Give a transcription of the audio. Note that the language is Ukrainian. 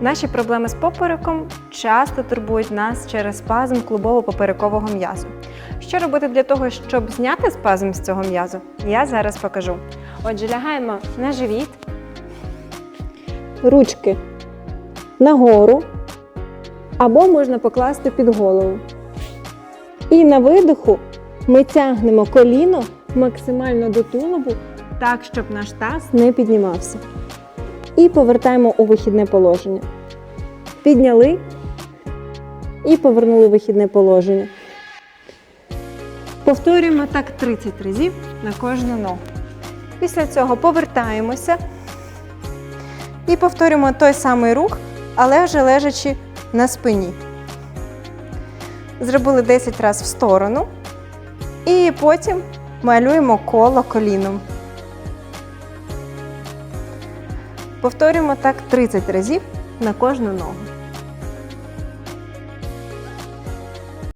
Наші проблеми з попереком часто турбують нас через спазм клубово-поперекового м'язу. Що робити для того, щоб зняти спазм з цього м'язу, я зараз покажу. Отже, лягаємо на живіт, ручки нагору, або можна покласти під голову. І на видиху ми тягнемо коліно максимально до тулубу, так, щоб наш таз не піднімався. І повертаємо у вихідне положення. Підняли і повернули в вихідне положення. Повторюємо так 30 разів на кожну ногу. Після цього повертаємося і повторюємо той самий рух, але вже лежачи на спині. Зробили 10 разів в сторону. І потім малюємо коло коліном. Повторюємо так 30 разів на кожну ногу.